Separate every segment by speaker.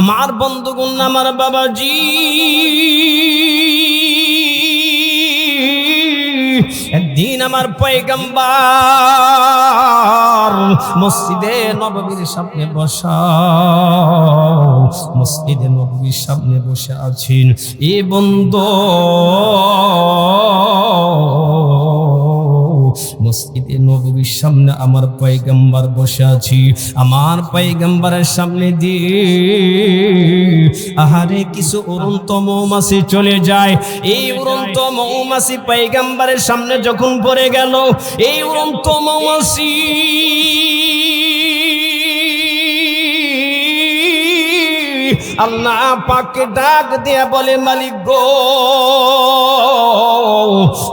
Speaker 1: আমার বন্ধুগুণ আমার বাবাজি। একদিন আমার পয়গম্বার মসজিদে নববীর সামনে বসা, মসজিদে নববীর সামনে বসে আছেন। এ বন্ধু মসজিদে নববীর সামনে আমার পয়গম্বর বসে আছি। আমার পয়গম্বরের সামনে দিয়ে আহারে কিছু উড়ন্ত মৌমাছি চলে যায়। এই উড়ন্ত মৌমাছি পয়গম্বরের সামনে যখন পড়ে গেল, এই উড়ন্ত মৌমাছি আল্লাহ পাকে ডাক দেয়া বলে, মালিক গো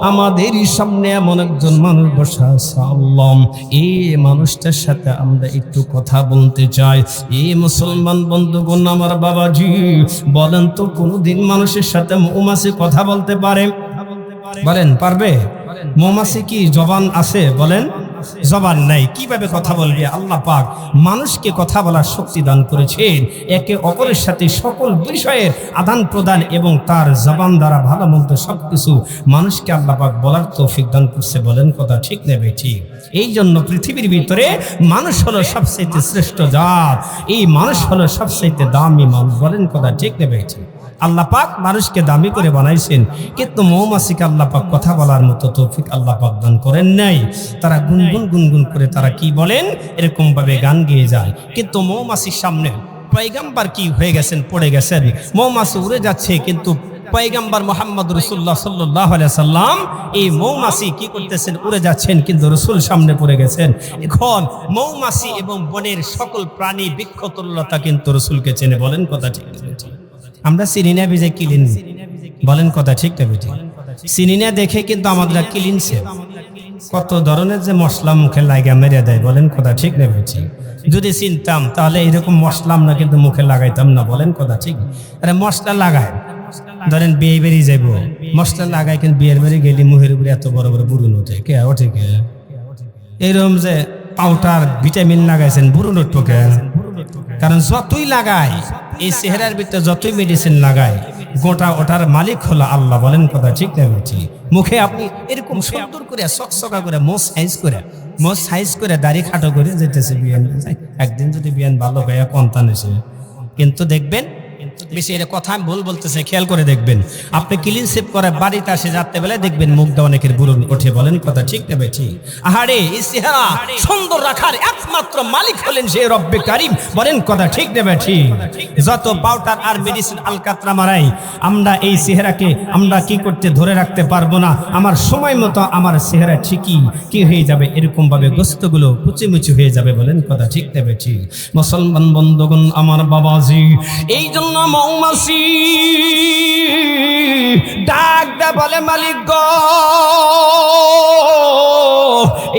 Speaker 1: আমাদের সামনে এমন একজন মানুষ বসা আছে, আল্লাহ। এই মানুষটার সাথে আমরা একটু কথা বলতে চাই। এই মুসলমান বন্ধুগণ, আমার বাবাজি, বলেন তো কোনোদিন মানুষের সাথে মৌমাছি কথা বলতে পারে? বলেন, পারবে? মৌমাছি কি জবান আছে? বলেন। জবান নাই। কীভাবে কথা বলবে আল্লাহ পাক? মানুষকে কথা বলার শক্তি দান করেছেন। একে অপরের সাথে সকল বিষয়ের আদান প্রদান এবং তার জবান দ্বারা ভালো মন্দ সব কিছু মানুষকে আল্লাহ পাক বলার তৌফিক দান করছে বলেন কথা ঠিক নেবে ঠিক? এই জন্য পৃথিবীর ভিতরে মানুষ হলো সবচাইতে শ্রেষ্ঠ জাত। এই মানুষ হলো সবচাইতে দামি মানুষ বলেন কথা ঠিক নেবে ঠিক? আল্লাহ পাক মানুষকে দামি করে বানাইছেন। কিন্তু মৌমাছিকে আল্লাহ পাক কথা বলার মতো তৌফিক আল্লাহ পাক দান করেন নাই। তারা গুনগুন গুনগুন করে তারা কি বলেন? এরকম ভাবে গান গেয়ে যায়। কিন্তু মৌমাছির সামনে পয়গাম্বার কি হয়ে গেছেন, পড়ে গেছেন? মৌমাছি উড়ে যাচ্ছে, কিন্তু পয়গাম্বার মোহাম্মদ রসুল্লাহ সাল্লাহ সাল্লাম এই মৌমাছি কি করতেছেন? উড়ে যাচ্ছেন, কিন্তু রসুল সামনে পড়ে গেছেন। এখন মৌমাছি এবং বনের সকল প্রাণী বৃক্ষতল্লতা কিন্তু রসুলকে চেনে বলেন কথা ঠিক ঠিক? আমরা চিনি না কিলিন বলেন কথা ঠিক না বেটি চিনি দেখে কিন্তু আমাদের কিলিনছে কত ধরনের যে মশলা মুখে লাগা মেরে দেয়, বলেন কথা ঠিক না বেটি যদি চিনতাম, তাহলে এরকম মশলা আমরা কিন্তু মুখে লাগাইতাম না, বলেন কথা ঠিক? আরে মশলা লাগায়। ধরেন বিয়ে বেরিয়ে যাইব। মশলা লাগাই কিন্তু বিয়ের বেরিয়ে গেলে মুখের উপরে এত বড় বড় বুড়ুন ওঠে। কে ওঠে কে? এরকম যে পাউটার ভিটামিন লাগাইছেন বুড়ুন উঠবো কে কারণ যতই লাগায় এই চেহারার ভিতরে যতই মেডিসিন লাগায়, গোটা ওটার মালিক হলো আল্লাহ, বলেন কথা ঠিক না বলছি মুখে আপনি এরকম সুন্দর করে সকসকা করে মোস সাইজ করে মোস সাইজ করে দাড়ি খাটো করে যেতেছে বিয়ান একদিন যদি বিয়ান ভালো হয়ে কন্তান এসে কিন্তু দেখবেন বেশি কথা আমি ভুল বলতেছে, খেয়াল করে দেখবেন। আপনি ক্লিন সেভ করে বাড়িতে আসে যাতে বেলায় দেখবেন মুখটা অনেকের বুড়ুন ওঠে, বলেন কথা ঠিক নেবে ঠিক। আহারে এই চেহারা সুন্দর রাখার একমাত্র মালিক হলেন সে রব্বে কারিম, বলেন কথা ঠিক নেবে ঠিক। যত পাউডার আর মেডিসিন আলকাতরা মারাই, আমরা এই চেহারাকে আমরা কি করতে ধরে রাখতে পারব না? আমার সময় মতো আমার চেহারা ঠিকই কি হয়ে যাবে? এরকম ভাবে গোস্তগুলো কুচিমুচি হয়ে যাবে, বলেন কথা ঠিক নেবে ঠিক। মুসলমান বন্ধুগণ, আমার বাবাজি এই জন্য মৌমাছি। ডাক দা বলে, মালিক গ।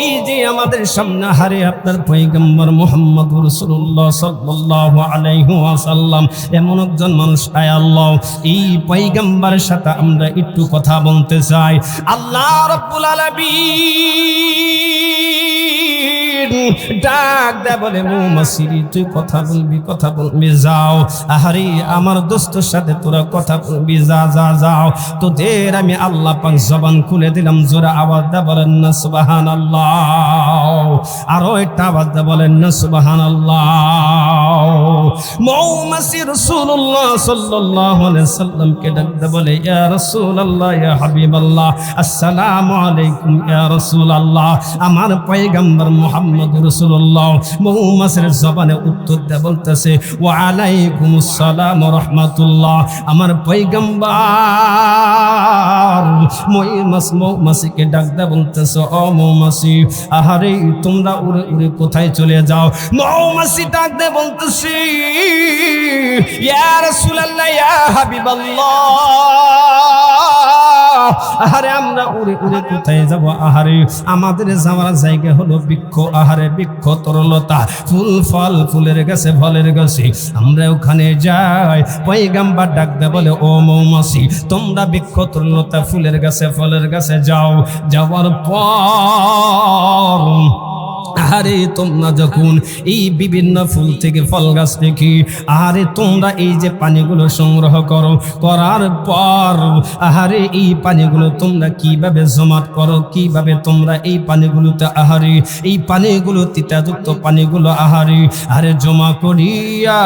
Speaker 1: এই যে আমাদের সামনে, হারে আপনার পৈগম্বর মোহাম্মদ রসুল্লাহ সাল্লাহ আলাইহু আসাল্লাম এমন একজন মানুষ আয় আল্লাহ। এই পৈগম্বরের সাথে আমরা একটু কথা বলতে চাই। আল্লাহ রব্বুল আলামিন ডাক দে বলে মৌমাছিরি তুই কথা বলবি কথা বলবি, যাও। আহারে, আমার দোস্তর সাথে তোরা কথা বলবি, যা যা, যাও। তোদের আমি আল্লাহ পাক জবান খুলে দিলাম, জোরে আওয়াজ দা বলেন না সুবাহান আল্লাহ আরও একটা আওয়াজ দা বলেন না সুবাহান আল্লাহ মৌমাছি রসুল্লাহ আলাইহি সাল্লামকে ডাক দে বলে, ইয়া রাসূলুল্লাহ, ইয়া হাবিবাল্লাহ, আসসালামু আলাইকুম, ইয়া রাসূলুল্লাহ। আমার পয়গম্বর মুহাম্মদ রাসূলুল্লাহ। মৌমাছির জবানে উত্তর দেয় বলতেছে ওয়া আলাইকুম ওয়া রাহমাতুল্লাহ আমার পয়গম্বর মৌমাছ মৌমাছিকে ডাক দেয় বলতেছে, ও মৌমাছি, আহারে, তোমরা উড়ে উড়ে কোথায় চলে যাও? মৌমাছি ডাক দেয় বলতেছি, ইয়া রাসূলুল্লাহ, ইয়া আহারে আমরা উড়ে উড়ে কোথায় যাব? আহারে আমাদের যাওয়ার জায়গা হলো বৃক্ষ। আহারে বৃক্ষ তরলতা, ফুল ফল ফুলের গাছে, ফলের গাছে। আমরা ওখানে যাই, পয়গাম্বার ডাকতে বলে, ও মৌমাসি তোমরা বৃক্ষ তরলতা, ফুলের গাছে, ফলের গাছে যাও। যাওয়ার পর আরে তোমরা যখন এই বিভিন্ন ফুল থেকে ফল গাছ থেকে আরে তোমরা এই যে পানিগুলো সংগ্রহ করো, করার পর, আহারে, এই পানিগুলো তোমরা কীভাবে জমাট করো, কীভাবে তোমরা এই পানিগুলোতে আহারে, এই পানিগুলো তিতাযুক্ত পানিগুলো আহারে আরে জমা করিয়া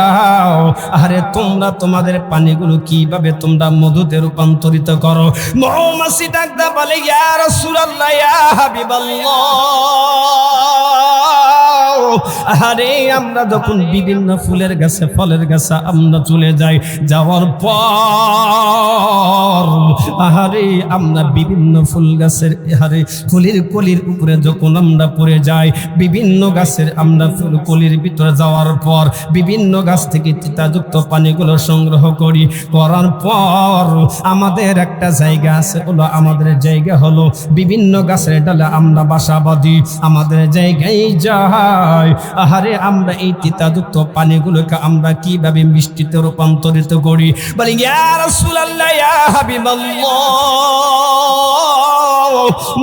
Speaker 1: আরে তোমরা তোমাদের পানিগুলো কীভাবে তোমরা মধুতে রূপান্তরিত করো। মৌমাছি ডাকদা বলে, ইয়া রাসূলুল্লাহ, ইয়া হাবিবাল্লাহ। আল্লাহ আরে আমরা যখন বিভিন্ন ফুলের গাছে, ফলের গাছে আমরা চলে যাই, যাওয়ার পর, আহারে, আমরা বিভিন্ন ফুল গাছের, আহারে ফুলের কলির উপরে যখন আমরা পড়ে যাই, বিভিন্ন গাছের আমরা ফুল কলির ভিতরে যাওয়ার পর, বিভিন্ন গাছ থেকে তিতাযুক্ত পানিগুলো সংগ্রহ করি, করার পর, আমাদের একটা জায়গা আছে, হলো আমাদের জায়গা হলো বিভিন্ন গাছের ডালে আমরা বাসা বাঁধি, আমাদের জায়গায় যাই আহারে, আমরা এই তিতাযুক্ত পানিগুলোকে আমরা কীভাবে মিষ্টিতে রূপান্তরিত করি? বলি, ইয়া রাসূলুল্লাহ, ইয়া হাবিবাল্লাহ।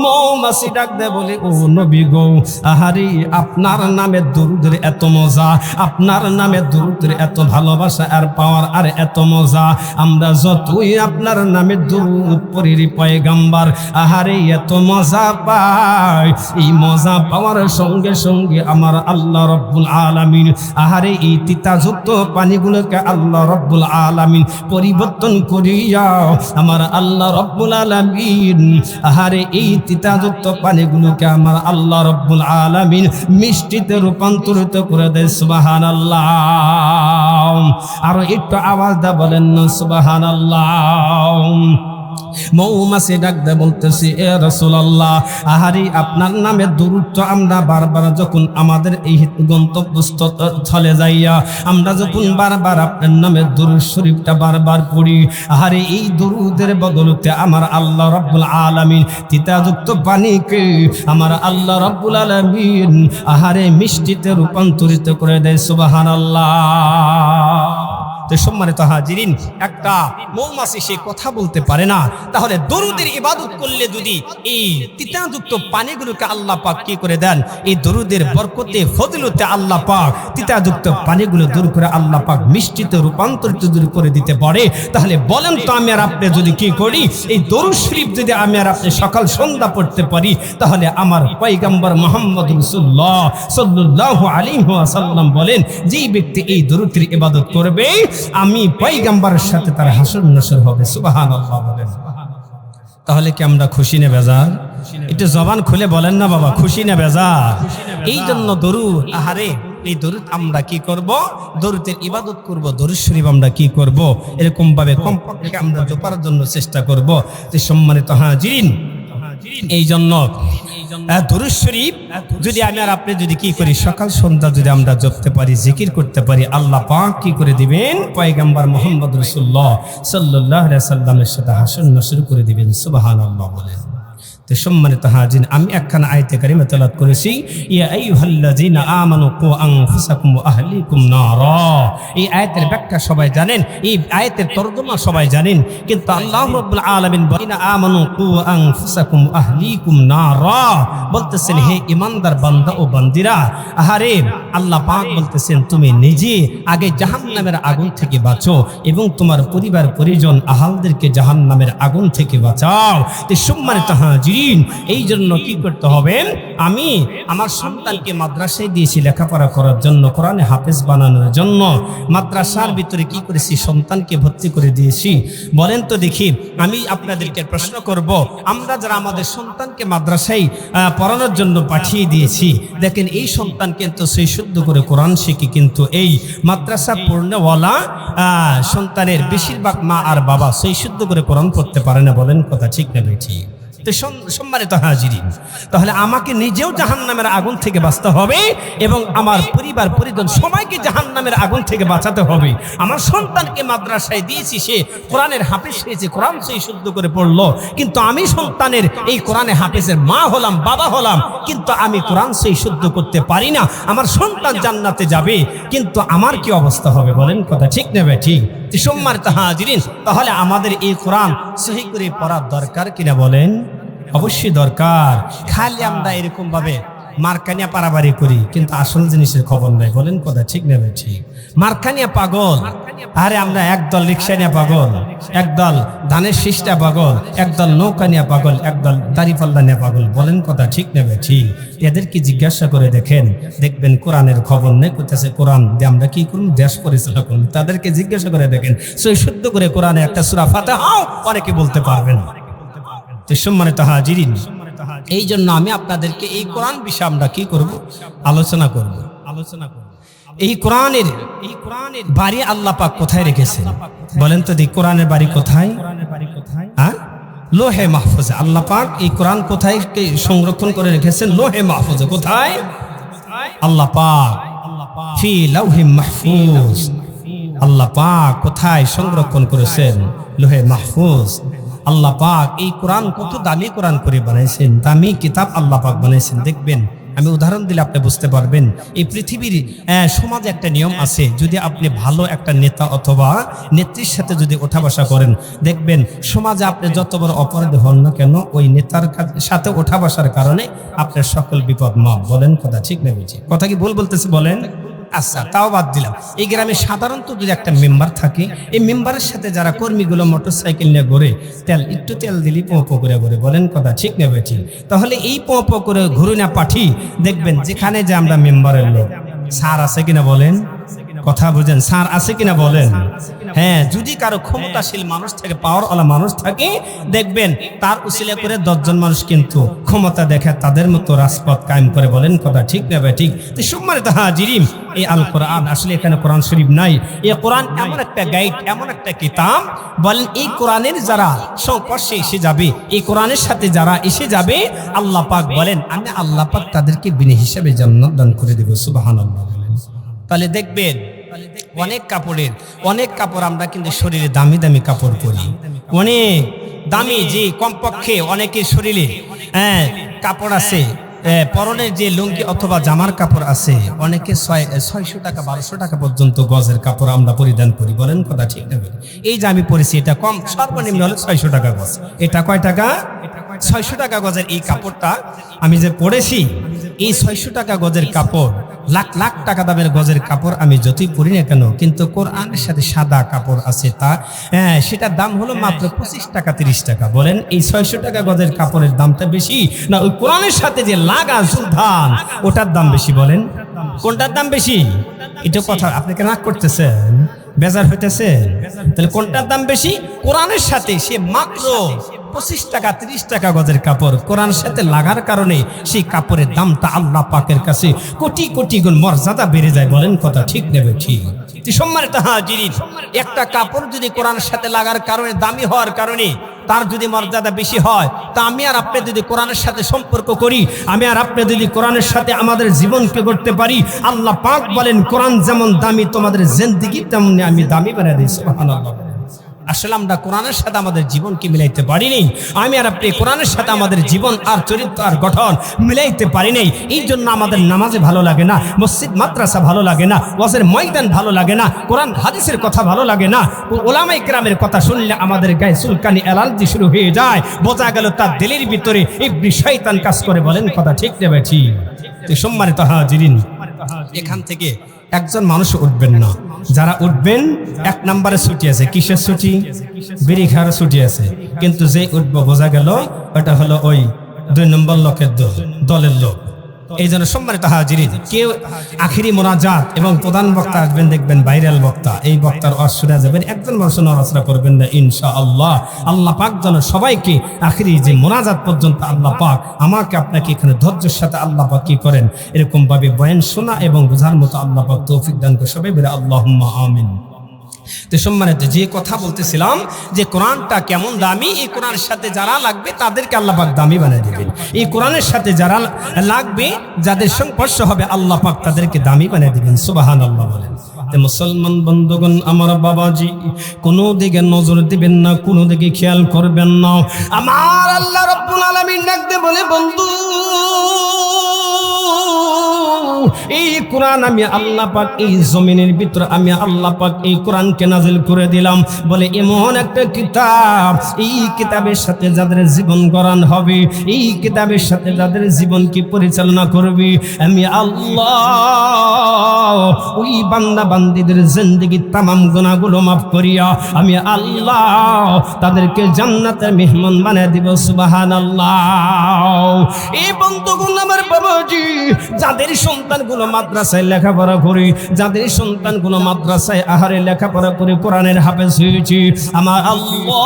Speaker 1: মৌমাছি ডাক দে বলে, ও নবী গো, আহারে, আপনার নামে দুরুদের এত মজা, আপনার নামে দুরুদের এত ভালোবাসা আর পাওয়ার আর এত মজা। আমরা যতই আপনার নামে দুরুদ পরির পয়গাম্বার, আহারে, এত মজা পাই। এই মজা পাওয়ার সঙ্গে সঙ্গে আমার আল্লাহ রব্বুল আলামিন, আহারে, এই তিতাযুক্ত পানিগুলোকে আল্লাহ রব্বুল আলামিন পরিবর্তন করিয়া আমার আল্লাহ রব্বুল আলামিন, আহারে এই তিতাযুক্ত পানিগুলোকে আমার আল্লাহ রব্বুল আলামিন মিষ্টিতে রূপান্তরিত করে দেয় সুবহানাল্লাহ। আরও একটু আওয়াজ দা বলেন না, সুবহানাল্লাহ। মৌমাছি ডাক দে বলতেছি, এ রসুলাল্লাহ, আহারি, আপনার নামে দূরত্ব আমরা বারবার যখন আমাদের এই গন্তব্যস্থলে যাইয়া আমরা যখন বারবার আপনার নামে দুরুদ শরীফটা বারবার পড়ি, আহারে, এই দরুদের বদলতে আমার আল্লাহ রব্বুল আলামিন তিতাযুক্ত পানিকে আমার আল্লাহ রব্বুল আলামিন আহারে মিষ্টিতে রূপান্তরিত করে দেয়, সুবহানাল্লাহ। তো সম্মানিত হাজিরিন, একটা মৌমাছি সে কথা বলতে পারে না। তাহলে দরুদের ইবাদত করলে যদি এই তিতাযুক্ত পানিগুলোকে আল্লাহ পাক কি করে দেন? এই দরুদের বরকতে, ফজিলতে আল্লাহ পাক তিতাযুক্ত পানিগুলো দূর করে আল্লাহ পাক মিষ্টিতে রূপান্তরিত দূর করে দিতে পারে। তাহলে বলেন তো আমি আর আপনি যদি কি করি? এই দরুদ শরীফ যদি আমি আর আপনি সকাল, সন্ধ্যা পড়তে পারি, তাহলে আমার পয়গম্বর মোহাম্মদ রসুল্লাহ সাল্লাহ আলী সাল্লাম বলেন, যেই ব্যক্তি এই দরুদের ইবাদত করবে আমি পয়গাম্বারের সাথে তার হাসর নসর হবে সুবাহান তাহলে কি আমরা খুশি নে বেজার? একটু জবান খুলে বলেন না বাবা, খুশি নে বেজার। এই জন্য দরুদ, আহারে, এই দরুদ আমরা কি করব? দরুদের ইবাদত করব, দরুদ শরীফ আমরা কি করব? এরকম ভাবে কমপক্ষে আমরা জোপার জন্য চেষ্টা করব। যে সম্মানিত হাজিরিন এই জন্য শরীফ, যদি আমি আর আপনি যদি কি করি, সকাল সন্ধ্যা যদি আমরা জপতে পারি, জিকির করতে পারি, আল্লাহ পাক কি করে দিবেন? পয়গাম্বার মোহাম্মদ রসুল্লাহ সাল্লাহ সাল্লামের সাথে হাসন শুরু করে দিবেন। সুবাহান আল্লাহ বলেন। সম্মানিত হাজিন আমি একখানা আয়তে কারিমে করেছি। ইয়া আমানু আহলিকুম এই ব্যাখ্যা সবাই জানেন, এই সবাই জানেন। কিন্তু আল্লাহ আলামিন আমানু আহলিকুম বলতেছেন, হে ইমানদার বান্দা ও বান্দিরা, আহারে, আল্লাহ পাক বলতেছেন, তুমি নিজে আগে জাহান্নামের আগুন থেকে বাঁচো এবং তোমার পরিবার পরিজন আহালদেরকে জাহান্নামের আগুন থেকে বাঁচাও। তো সম্মানিত হাজিরিন এই জন্য কি করতে হবে? আমি আমার সন্তানকে মাদ্রাসায় দিয়েছি লেখাপড়া করার জন্য, কোরআনে হাফেজ বানানোর জন্য। মাদ্রাসার ভিতরে কি করেছি? সন্তানকে ভর্তি করে দিয়েছি। বলেন তো দেখি, আমি আপনাদেরকে প্রশ্ন করব, আমরা যারা আমাদের সন্তানকে মাদ্রাসায় পড়ানোর জন্য পাঠিয়ে দিয়েছি, দেখেন এই সন্তান কিন্তু সেই শুদ্ধ করে কোরআন শিখি কিন্তু এই মাদ্রাসা পূর্ণওয়ালা সন্তানের বেশিরভাগ মা আর বাবা সেই শুদ্ধ করে কোরআন পড়তে পারে না। বলেন কথা ঠিক না ঠিক? তো সম- সম্মানিত হাজিরি তাহলে আমাকে নিজেও জাহান নামের আগুন থেকে বাঁচতে হবে এবং আমার পরিবার, পরিজন সবাইকে জাহান নামের আগুন থেকে বাঁচাতে হবে। আমার সন্তানকে মাদ্রাসায় দিয়েছি সে কোরআনের হাফেজ হয়েছে, কোরআন সেই শুদ্ধ করে পড়ল। কিন্তু আমি সন্তানের এই কোরআনে হাফেজের মা হলাম, বাবা হলাম, কিন্তু আমি কোরআন সেই শুদ্ধ করতে পারি না। আমার সন্তান জান্নাতে যাবে, কিন্তু আমার কি অবস্থা হবে বলেন কথা ঠিক নেবে ঠিক। সোমবার তাহাজিরিন তাহলে আমাদের এই কোরআন সহি করে পড়ার দরকার কিনা বলেন? অবশ্যই দরকার। খালি আমরা এরকম ভাবে মার্কানিয়া পারাবারি করি কিন্তু আসল জিনিসের খবর নাই। বলেন কথা ঠিক নেবে ঠিক। মার্কানিয়া পাগল। আরে আমরা একদল রিক্সা নিয়ে পাগল একদল ধানের শীষটা পাগল একদল নৌকা নিয়ে পাগল একদল দাড়িপাল্লা নিয়ে পাগল। বলেন কথা ঠিক নেবে ঠিক। এদেরকে জিজ্ঞাসা করে দেখেন দেখবেন কোরআনের খবর নেই কোথাছে কোরআন দিয়ে আমরা কি করুন দেশ পরিচালনা করুন তাদেরকে জিজ্ঞাসা করে দেখেন সই শুদ্ধ করে কোরআনে একটা সুরা ফাতে হাও অনেকে বলতে পারবেন তো সম্মানিত হাজিরিন। এই জন্য আমি আপনাদেরকে এই কোরআন বিষয়ে আমরা কি করব? আলোচনা করব। আলোচনা করব। এই কোরআনের এই কোরআনের বাড়ি আল্লাহ পাক কোথায় রেখেছেন? বলেন তো দি কোরআনের বাড়ি কোথায়? হ্যাঁ? লোহে মাহফুজে আল্লাহ পাক এই কোরআন কোথায় কে- সংরক্ষণ করে রেখেছেন? লোহে মাহফুজে কোথায়? আল্লাহ পাক ফি লাউহি মাহফুজ। আল্লাহ পাক কোথায় সংরক্ষণ করেছেন? লোহে মাহফুজ। আল্লাহ পাক এই কোরআন কত দামি কোরআন করে বানাইছেন, দামি কিতাব আল্লাহ পাক বানাইছেন, দেখবেন। আমি উদাহরণ দিলে আপনি বুঝতে পারবেন। এই পৃথিবীর সমাজে একটা নিয়ম আছে, যদি আপনি ভালো একটা নেতা অথবা নেত্রীর সাথে যদি ওঠা বসা করেন, দেখবেন সমাজে আপনি যত বড় অপরাধ হন না কেন, ওই নেতার সাথে ওঠা বসার কারণে আপনার সকল বিপদ মাপ বলেন কথা ঠিক না বুঝি? কথা কি ভুল বলতেছে? বলেন। আচ্ছা তাও বাদ দিলাম। এই গ্রামে সাধারণত যদি একটা মেম্বার থাকে। এই মেম্বারের সাথে যারা কর্মীগুলো মোটর সাইকেল নিয়ে ঘুরে, তেল, একটু তেল দিলি পো করে ঘুরে। বলেন কথা ঠিক নেবে ঠিক তাহলে এই পো করে ঘুরে না পাঠি, দেখবেন যেখানে যে আমরা মেম্বারের লোক। সার আছে কিনা বলেন? কথা বুঝেন স্যার আছে কিনা বলেন? হ্যাঁ যদি কারও ক্ষমতাশীল মানুষ থাকে পাওয়ারওয়ালা মানুষ থাকে দেখবেন তার উসিলা করে দশজন মানুষ কিন্তু ক্ষমতা দেখে তাদের মতো রাজপথ কায়েম করে বলেন কথা। ঠিক না ভাই? ঠিক। তো সম্মানিত হাজিরিম এই আল কোরআন আসলে এখানে কোরআন শরীফ নাই। এই কোরআন এমন একটা গাইড এমন একটা কিতাব বলেন এই কোরআনের যারা সংস্পর্শে এসে যাবে এই কোরআনের সাথে যারা এসে যাবে আল্লাহ পাক বলেন আমি আল্লাহ পাক তাদেরকে বিনে হিসাবে জান্নাত দান করে দেব। সুবহানাল্লাহ বলেন। তাহলে দেখবেন অনেক কাপড়ের, অনেক কাপড় আমরা কিন্তু শরীরে দামি দামি কাপড় পরি। অনেক দামি যে কমপক্ষে অনেকের শরীরে হ্যাঁ কাপড় আছে পরনের যে লুঙ্গি অথবা জামার কাপড় আছে, অনেকে ছয় ছয়শো টাকা, বারোশো টাকা পর্যন্ত গজের কাপড় আমরা পরিধান করি। বলেন কথা ঠিক না এই যে আমি পরেছি, এটা কম, সর্বনিম্ন হলো ছয়শো টাকা গজ। এটা কয় টাকা? ছয়শো টাকা গজের এই কাপড়টা আমি যে পরেছি এই ছয়শো টাকা গজের কাপড় লাখ লাখ টাকা দামের গজের কাপড় আমি যতই পরি না কেন কিন্তু কোরআনের সাথে সাদা কাপড় আছে তা হ্যাঁ সেটার দাম হলো মাত্র পঁচিশ টাকা তিরিশ টাকা। বলেন এই ছয়শো টাকা গজের কাপড়ের দামটা বেশি না ওই কোরআনের সাথে যে লাগা সুলতান ওটার দাম বেশি বলেন? কোনটার দাম বেশি? এটা কথা আপনাকে রাগ করতেছেন? বেজার হইতেছে তাহলে কোনটার দাম বেশি? কোরআনের সাথে সে মাত্র পঁচিশ টাকা, তিরিশ টাকা গজের কাপড়। কোরআন সাথে লাগার কারণে সেই কাপড়ের দামটা আল্লাহ পাকের কাছে কোটি কোটি গুণ মর্যাদা বেড়ে যায়, বলেন কথা ঠিক নেবে ঠিক? সম্মানিত হাজিরিন, একটা কাপড় যদি কোরআনের সাথে লাগার কারণে, দামি হওয়ার কারণে তার যদি মর্যাদা বেশি হয়, তা আমি আর আপনি যদি কোরআনের সাথে সম্পর্ক করি, আমি আর আপনি যদি কোরআনের সাথে আমাদের জীবনকে করতে পারি, আল্লাহ পাক বলেন, কোরআন যেমন দামি, তোমাদের জেন্দিগি তেমনি আমি দামি বানিয়ে সুবহানাল্লাহ। আসলে আমরা কোরআনের সাথে আমাদের জীবনকে মিলাইতে পারিনি। আমি আর আপনি কোরআনের সাথে আমাদের জীবন আর চরিত্র আর গঠন মিলাইতে পারি নাই এই জন্য আমাদের নামাজে ভালো লাগে না, মসজিদ, মাদ্রাসা ভালো লাগে না, ওয়াজের ময়দান ভালো লাগে না, কোরআন, হাদিসের কথা ভালো লাগে না। ওলামাই গ্রামের কথা শুনলে আমাদের গায়ে সুলকানি অ্যালার্জি শুরু হয়ে যায়। বোঝা গেল তার দিলের ভিতরে ইবনি শয়তান কাজ করে বলেন কথা ঠিক নেবে ঠিক? সম্মানিত হাজিরিন, এখান থেকে একজন মানুষ উঠবেন না। যারা উঠবেন, এক নম্বরে ছুটি আছে। কিসের ছুটি? বিড়ি খাওয়ার ছুটি আছে। কিন্তু যে উঠবো, বোঝা গেল, এটা হলো ওই দুই নম্বর লোকের দল, দলের লোক। এই জন্য সম্মানিত হাজিরি কেউ আখিরি মোনাজাত এবং প্রধান বক্তা আসবেন, দেখবেন ভাইরাল বক্তা। এই বক্তার অসুরা যাবেন একজন মানুষ নড়াচড়া করবেন না ইনশা আল্লাহ আল্লাহ পাক যেন সবাইকে আখিরি যে মোনাজাত পর্যন্ত আল্লাহ পাক আমাকে আপনাকে এখানে ধৈর্যের সাথে আল্লাহ পাক কি করেন এরকম ভাবে বয়ান শোনা এবং বোঝার মতো আল্লাহ পাক তৌফিক দান করে সবাই বলে আল্লাহ আমিন। সম্মানিত, যে কথা বলতেছিলাম যে কোরআনটা কেমন দামি, এই কোরআনের সাথে যারা লাগবে তাদেরকে আল্লাহ পাক দামি বানিয়ে দেবেন। এই কোরআনের সাথে যারা লাগবে, যাদের সংস্পর্শ হবে, আল্লাহ পাক তাদেরকে দামি বানিয়ে দিবেন। সুবাহান আল্লাহ বলেন মুসলমান বন্ধুগণ, আমার বাবাজি, কোনো দিকে নজর দিবেন না, কোনো দিকে খেয়াল করবেন না। আমার আল্লাহ রব্বুল আলামিন ডাকতে বলে, বন্ধু এই কোরআন আমি আল্লাহ পাক, এই জমিনের ভিতরে আমি আল্লাহ পাক এই কোরআনকে নাজিল করে দিলাম। বলে এমন একটা কিতাব, এই কিতাবের সাথে যাদের জীবন গড়ান হবে, এই কিতাবের সাথে যাদের জীবন কি পরিচালনা করবে, আমি আল্লাহ ওই বান্দা বান্দিদের জিন্দগি তামাম গুনাহগুলো মাফ করিয়া আমি আল্লাহ তাদেরকে জান্নাতের মেহমান বানিয়ে দিব, সুবহানাল্লাহ। এই বন্ধুগুলো আমার বাবাজি, যাদের সন্তানগুলো মাদ্রাসায় লেখাপড়া করে, যাদের সন্তানগুলো মাদ্রাসায় আহারে লেখাপড়া করে কোরআনের হাফেজ হয়েছে, আমার আল্লাহ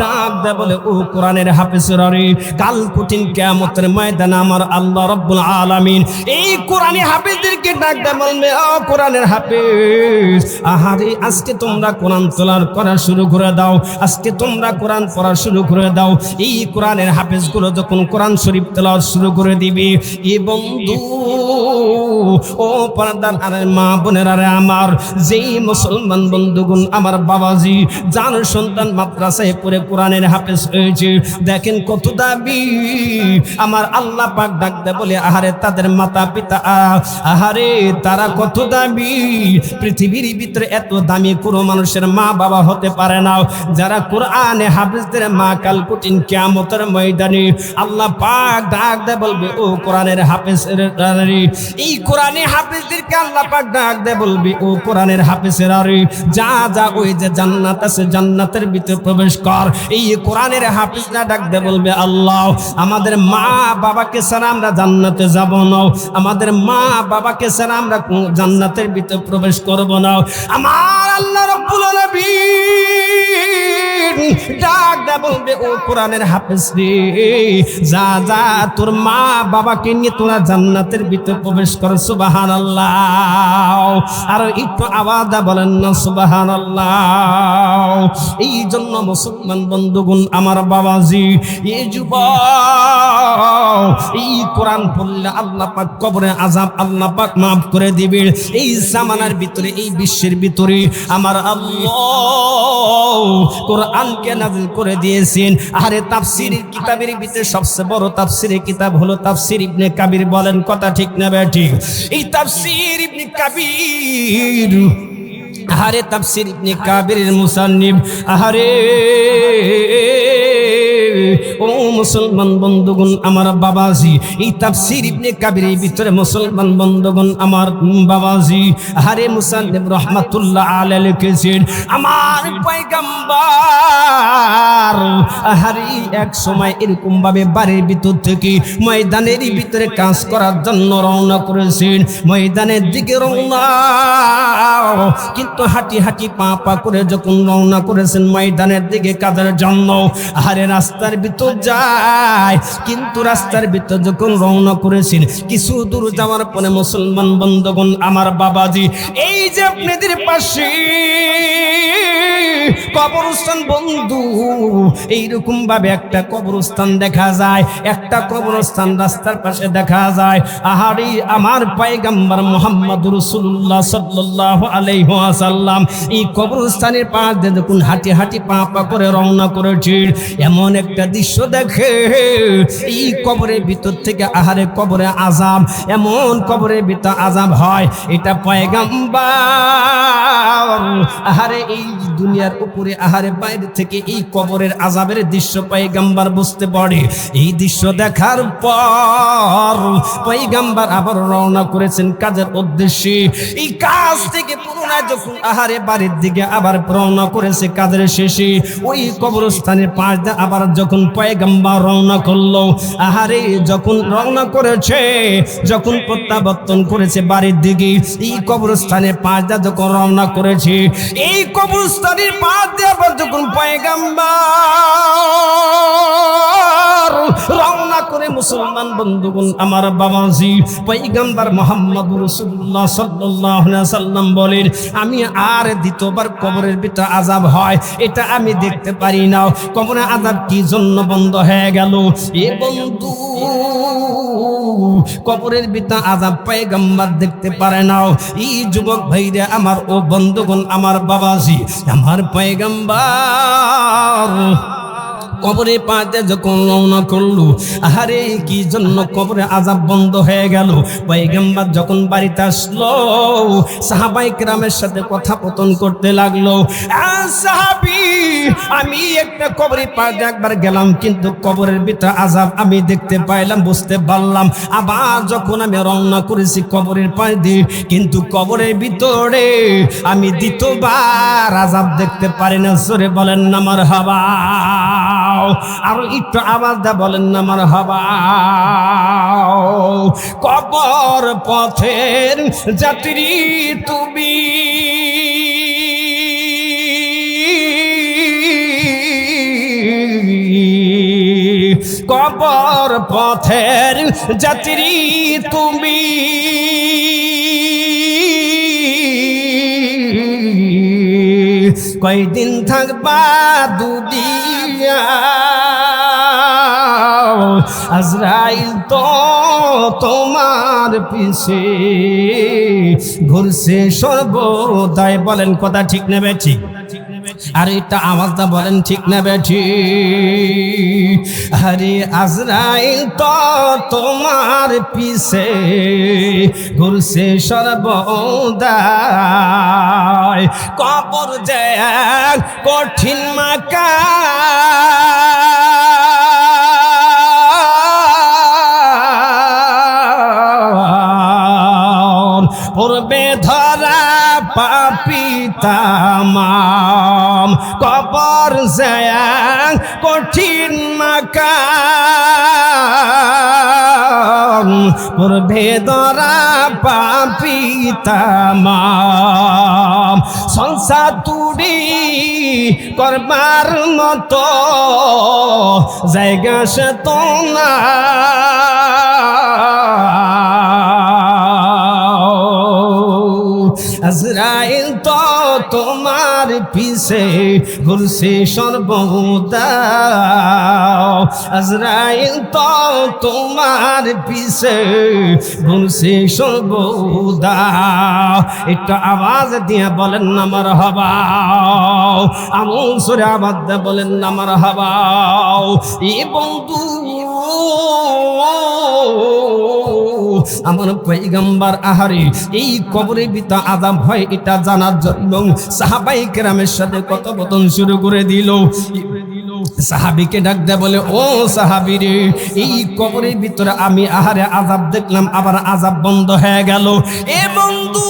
Speaker 1: ডাক দে বলে, ও কোরআনের হাফেজের আরে, কাল কঠিন কিয়ামতের ময়দানে আমার আল্লাহ রব্বুল আলামিন এই কোরআনে হাফেজদেরকে ডাক দে বলবে, ও কোরআনের হাফেজ, আহারে, আজকে তোমরা কোরআন তোলার করা শুরু করে দাও, আজকে তোমরা কোরআন পড়া শুরু করে দাও। এই কোরআনের হাফেজগুলো যখন কোরআন শরীফ তেলাওয়াত শুরু করে দিবে এ বন্ধু, ও পর্দার আরে মা বোনের আরে আমার, যেই মুসলমান বন্ধুগুন আমার বাবাজি, জান সন্তান মাদ্রাসায় পড়ে কোরআনের হাফেজ হয়েছে, দেখেন কত দাবি। আমার আল্লাহ পাক ডাক দেয় বলে, আহারে তাদের মাতা পিতা আহারে তারা কত দাবি। পৃথিবীর ভিতরে এত দামি কোনো মানুষের মা বাবা হতে পারে না। যারা কোরআনে হাফিজদের মা কাল কঠিন ময়দানে আল্লাহ পাক ডাক দেয় বলবে, ও কোরআনের ডাক ও কোরআনের জান্নাতের ভিতরে প্রবেশ কর। এই কোরআনের বলবে, আল্লাহ, আমাদের মা বাবাকে আমরা জান্নাতে যাব না। আমাদের মা বাবাকে আমরা জান্নাতের ভিতরে প্রবেশ করব না। আমার আল্লাহ রব্বুল ডাক দা বলবে, ও কোরআনের হাফেজ রে, যা যা, তোর মা বাবাকে নিয়ে তোরা জান্নাতের ভিতরে প্রবেশ কর, সুবহানাল্লাহ। আর একটু আওয়াজ বলেন না, সুবহানাল্লাহ। এই জন্য মুসলমান বন্ধুগণ, আমার বাবাজি এই যুবক, এই কোরআন পড়লে আল্লাহ পাক কবরে আজাব আল্লাহ পাক মাফ করে দিবে। এই জামানার ভিতরে, এই বিশ্বের ভিতরে আমার আল্লাহ কোরআনকে নাজিল করে দিয়েছেন। আরে তাফসির কিতাবের ভিতরে সবচেয়ে বড় তাফসিরের কিতাব হলো তাফসির ইবনে কাবির বলেন, কথা ঠিক না ঠিক। এই তাফসির ইবনে কাবির, আহারে তাফসির ইবনে কাবিরের মুসান্নিব আহারে ও মুসলমান বন্ধুগণ, আমার বাবাজি, এই তাফসির ইবনে কাবিরের ভিতরে মুসলমান বন্ধুগণ, আমার বাবাজি, আহারে মুসান্নিব রহমাতুল্লাহ আলাইহি লিখেছেন, আমার পয়গম্বর আহারে এক সময় এরকম ভাবে বাড়ির ভিতর থেকে ময়দানের ভিতরে কাজ করার জন্য রওনা করেছেন। ময়দানের দিকে রওনা, কিন্তু হাঁটি হাঁটি পা পা করে যখন রওনা করেছেন ময়দানের দিকে কাজের জন্য, আহারে রাস্তার ভিতর যায়, কিন্তু রাস্তার ভিতর যখন রওনা করেছেন, কিছু দূর যাওয়ার পরে মুসলমান বন্ধুগণ, আমার বাবাজি, এই যে আপনাদের পাশে কবরস্থান, বন্ধু। এইরকম ভাবে একটা কবরস্থান দেখা যায়, একটা কবরস্থান রাস্তার পাশে দেখা যায়। আহারি, আমার পায়গাম্বার মোহাম্মদ রসুল্লাহ সাল্লাহ আলাইহাসাল্লাম এই কবরস্থানের পাশ দিয়ে দেখুন হাঁটি হাঁটি পা পা করে রওনা করেছিল এমন একটা দৃশ্য দেখে এই কবরের ভিতর থেকে আহারে কবরে আজাব এমন কবরের ভিতর আজাব হয়। এটা পয়গাম্বার। আহারে, এই দুনিয়ার উপরে আহারে বাইরে থেকে এই কবরের আজাবের দৃশ্য পাইগাম্বার বুঝতে পারে। এই দৃশ্য দেখার পর পাইগাম্বার আবার রওনা করেছেন কাজের উদ্দেশ্যে। এই কাজ থেকে পুনরায় যখন আহারে বাড়ির দিকে আবার রওনা করেছে কাজের শেষে, ওই কবরস্থানের পাশ আবার যখন পয়গাম্বার রওনা করল, আহারে যখন রওনা করেছে, যখন প্রত্যাবর্তন করেছে বাড়ির দিকে, এই কবরস্থানের পাশ দিয়ে যখন রওনা করেছে, এই কবরস্থানের পাশ আবার যখন পয়গাম্বার রওনা করে মুসলমান বন্ধুগণ, আমার বাবাজি পৈগম্বর মোহাম্মদ রসুল্লাহ সাল্লাহ সাল্লাম বলেন আমি আর দ্বিতীয়বার কবরের ভিতরে আজাব হয়, এটা আমি দেখতে পারি না কবরের আজাব কি জন্য বন্ধ হয়ে গেল? এ বন্ধু, কবরের ভিতরে আজাব পয়গম্বর দেখতে পারে নাও। এই যুবক ভাইরা আমার, ও বন্ধুগণ আমার বাবাজি, আমার পয়গম্বর। কবরে পাতে যখন রওনা করল, আহারে, কি জন্য কবরে আজাব বন্ধ হয়ে গেল? পয়গম্বর যখন বাড়িতে আসলো সাহাবাই কেরামের সাথে কথা পতন করতে লাগল। সাহাবি, আমি একটা কবরে পাতে একবার গেলাম, কিন্তু কবরের ভিতরে আজাব আমি দেখতে পাইলাম, বুঝতে পারলাম। আবার যখন আমি রওনা করেছি কবরের পায়ে দিয়ে কিন্তু কবরের ভিতরে আমি দ্বিতীয়বার আজাব দেখতে পারি না। সরে বলেন না আমার হাবা আরও একটু আওয়াজ দা বলেন না আমার হাবা। কবর পথের যাত্রী তুমি। কবর পথের যাত্রী তুমি। কয়দিন থাকবা আজরাইল তো তোমার পিছে। ঘুরছে সর্বদাই বলেন কথা ঠিক নেবে ঠিক। আর এটা আওয়াজটা বলেন ঠিক না বেঠি? আরে আজরাইল তো তোমার পিছে ঘুরছে সর্বদাই। কবর যে কঠিন মাকা পূর্বে ধরা পাপি তামাম কবর জয়াং কঠিন মাকাম। পূর্বে ধরা পাপি তুড়ি করবার মতো জায়গা সে তো না। আজরাইল তো তোমার পিছে ঘুরছে সর্বদা। আজরাইল তো তোমার পিছে ঘুরছে সর্বদা। একটু আওয়াজ দিয়ে বলেন আমার হবাও আমল সরে আবাদ বলেন আমার হবাও এ বন্ধু, আমার পৈগম্বার আহারে, এই কবরে বিতা আদাম হয়, এটা জানার জন্য সাহাবাই কেরামের সাথে কত বতন শুরু করে দিল। সাহাবিকে ডাক দেয় বলে, ও সাহাবি রে, এই কবরের ভিতরে আমি আহারে আজাব দেখলাম, আবার আজাব বন্ধ হয়ে গেল। এ বন্ধু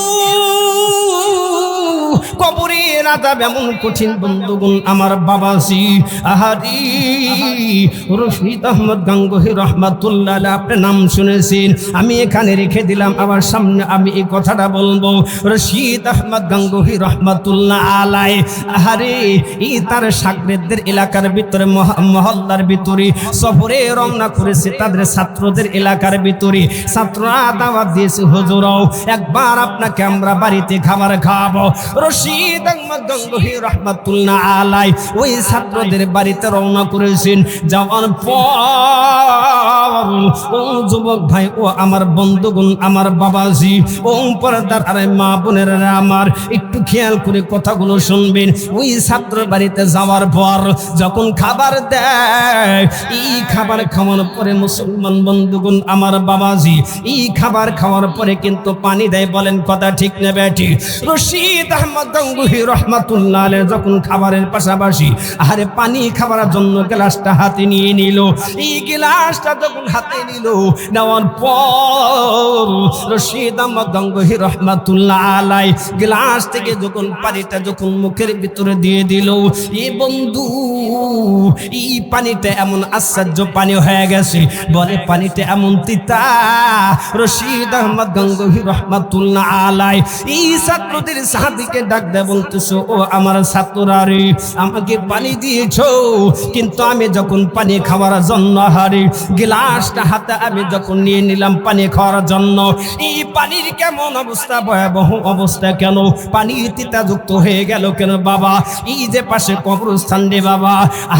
Speaker 1: কবরের আজাব এমন কঠিন বন্ধুগুণ আমার বাবাসি আহারি আহমদ রহমাতুল্লাহ আপনার নাম শুনেছেন, আমি এখানে রেখে দিলাম আবার সামনে আমি এই কথাটা বলব। রশিদ আহমদ গাঙ্গহি রহমাতুল্লাহ আলাই আহারে এই তার সাগরেদের এলাকার ভিতরে, মহ- মহল্লার ভিতরে, সফরে রওনা করেছে তাদের ছাত্রদের এলাকার ভিতরে। ছাত্ররা দাওয়াত দিয়েছে, হুজুরাও, একবার আপনাকে আমরা বাড়িতে খাবার খাওয়াবো। রশিদ আহমদ রহমাতুল্লাহ আলাই ওই ছাত্রদের বাড়িতে রওনা করেছেন। যাওয়ার পর ও যুবক ভাই, ও আমার বন্ধুগণ, আমার বাবাজি, ও পর্দার আরে মা বোনেরা আমার, একটু খেয়াল করে কথাগুলো শুনবেন। ওই ছাত্র বাড়িতে যাওয়ার পর যখন খাবার দেয়, এই খাবার পরে মুসলমান বন্ধুগণ, আমার বাবাজি, এই খাবার খাওয়ার পরে কিন্তু পানি দেয় বলেন কথা ঠিক না ব্যাটি? রশিদ আহমদ গঙ্গুহি যখন খাবারের পাশাপাশি আরে পানি খাবার জন্য গ্লাসটা হাতে নিয়ে নিল। এই গ্লাসটা যখন হাতে নিল। পর রশিদ আহমদ রহমাতুল্লাহ আলাই গ্লাস থেকে যখন পানিটা যখন মুখের ভিতরে দিয়ে দিল, এ বন্ধু, এই পানিটা এমন আশ্চর্য পানি হয়ে গেছে। বলে, পানিটা এমন তিতা। রশিদ আহমদ রহমাতুল্লাহ আলাই, এই ছাত্রদের সাহাবিকে ডাক বলতেছো, ও আমার ছাত্ররা রে, আমাকে পানি দিয়েছ। কিন্তু আমি যখন পানি খাওয়ার জন্য হারি, গ্লাসটা হাতে আমি যখন নিয়ে নিলাম পানি খাওয়ার জন্য, এই পানির কেমন অবস্থা? ভয়াবহ অবস্থা কেন? পানি তিতাযুক্ত হয়ে গেল কেন বাবা? এই যে পাশে কবরস্থান রে বাবা।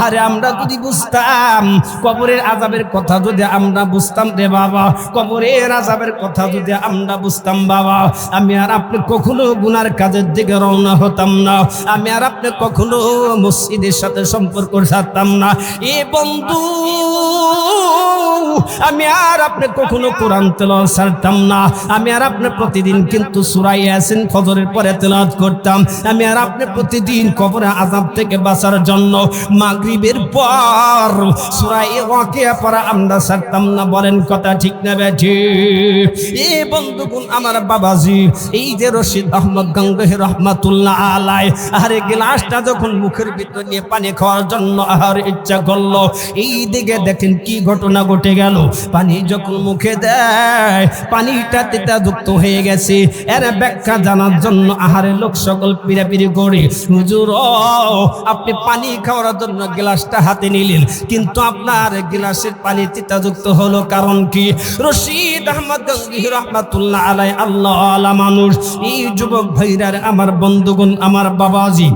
Speaker 1: আরে আমরা যদি বুঝতাম, কবরের আজাবের কথা যদি আমরা বুঝতাম রে বাবা, কবরের আজাবের কথা যদি আমরা বুঝতাম বাবা, আমি আর আপনি কখনো গুনার কাজের দিকে রওনা হতাম না। আমি আর আপনি কখনো মসজিদের সাথে সম্পর্ক সারতাম না। এ বন্ধু আমি আর আপনি কখনো কোরআন তেলাওয়াত ছাড়তাম না। আমি আর আপনি প্রতিদিন কিন্তু সূরা ইয়াসিন ফজরের পরে তেলাওয়াত করতাম। আমি আর আপনি প্রতিদিন কবরে আযাব থেকে বাঁচার জন্য মাগরিবের পর সূরা ওয়াকিয়া পড়া আমরা ছাড়তাম না। বলেন কথা ঠিক না বেঠি এ বন্ধুগুণ, আমার বাবাজি, এই যে রশিদ আহমদ গঙ্গহি রহমাতুল্লাহ আলাই আরে গ্লাসটা যখন মুখের ভিতর নিয়ে পানি খাওয়ার জন্য আহার ইচ্ছা করল, এই দিকে দেখেন কি ঘটনা ঘটে গেল। পানি যখন মুখে দেয়, পানিটা তিতাযুক্ত হয়ে গেছে। এর ব্যাখ্যা জানার জন্য আহারে লোক সকল পিরাপিরি করে, হুজুর, আপনি পানি খাওয়ার জন্য গ্লাসটা হাতে নিলেন, কিন্তু আপনার গ্লাসের পানি তিতাযুক্ত হলো কারণ কি? রশিদ আহমদ রহমাতুল্লাহ আলাই আল্লাহ আলা মানুষ, এই যুবক ভাইরার, আমার বন্ধুগণ, আমার বাবাজি